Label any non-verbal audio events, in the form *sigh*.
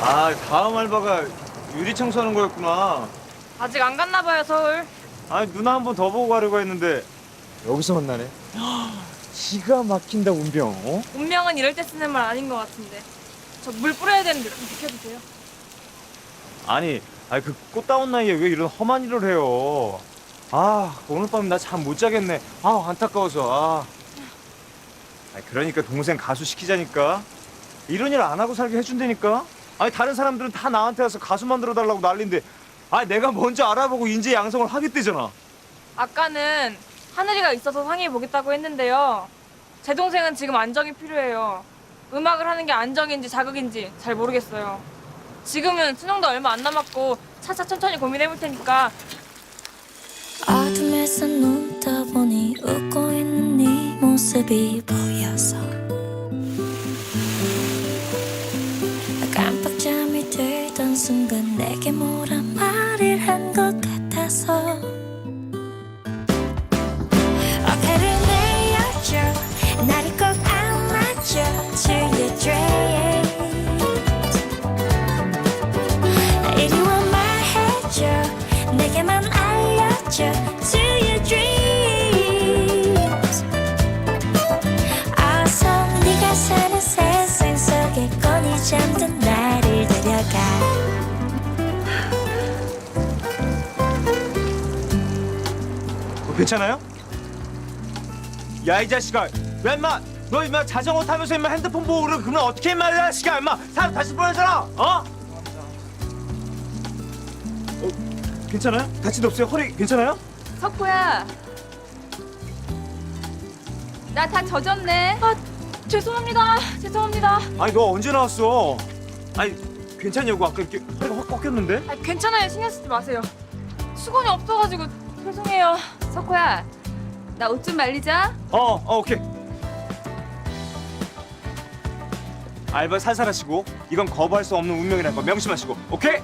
아 다음 알바가 유리 청소하는 거였구나. 아직 안 갔나 봐요 서울. 아니 누나 한 번 더 보고 가려고 했는데 여기서 만나네. *gasps* 기가 막힌다 운병. 어? 운명은 이럴 때 쓰는 말 아닌 것 같은데. 저 물 뿌려야 되는데 좀 비켜주세요. 아니, 아니 그 꽃다운 나이에 왜 이런 험한 일을 해요? 아 오늘 밤 나 잠 못 자겠네. 아 안타까워서. 아. 아니, 그러니까 동생 가수 시키자니까. 이런 일 안 하고 살게 해준다니까. 아니 다른 사람들은 다 나한테 와서 가수 만들어 달라고 난리인데. 아 내가 먼저 알아보고 인재 양성을 하겠대잖아. 아까는 하늘이가 있어서 상의 보겠다고 했는데요. 제 동생은 지금 안정이 필요해요. 음악을 하는 게 안정인지 자극인지 잘 모르겠어요. 지금은 수능도 얼마 안 남았고 차차 천천히 고민해 볼 테니까 어둠에서 눈 떠보니 웃고 있는 네 모습이 보여서 어깨를 내어줘 나를 꼭 안아줘 To your dreams 이리 와 말해줘. 내게만 알려줘 괜찮아요? 야 이 자식아, 왜 임마 너 임마 자전거 타면서 임마 핸드폰 보고 그러 그러면 어떻게 임마 이 자식아 임마 사람 다시 보내잖아, 어? 어, 괜찮아요? 다친 데 없어요? 허리 괜찮아요? 석호야 나 다 젖었네 아 죄송합니다 죄송합니다 아니 너 언제 나왔어? 아니 괜찮냐고 아까 이렇게 허리가 확 꺾였는데? 아, 괜찮아요 신경 쓰지 마세요 수건이 없어가지고 죄송해요 석호야 나 옷 좀 말리자 어, 어 오케이. 알바 살살 하시고 이건 거부할 수 없는 운명이라는 거 명심하시고 오케이?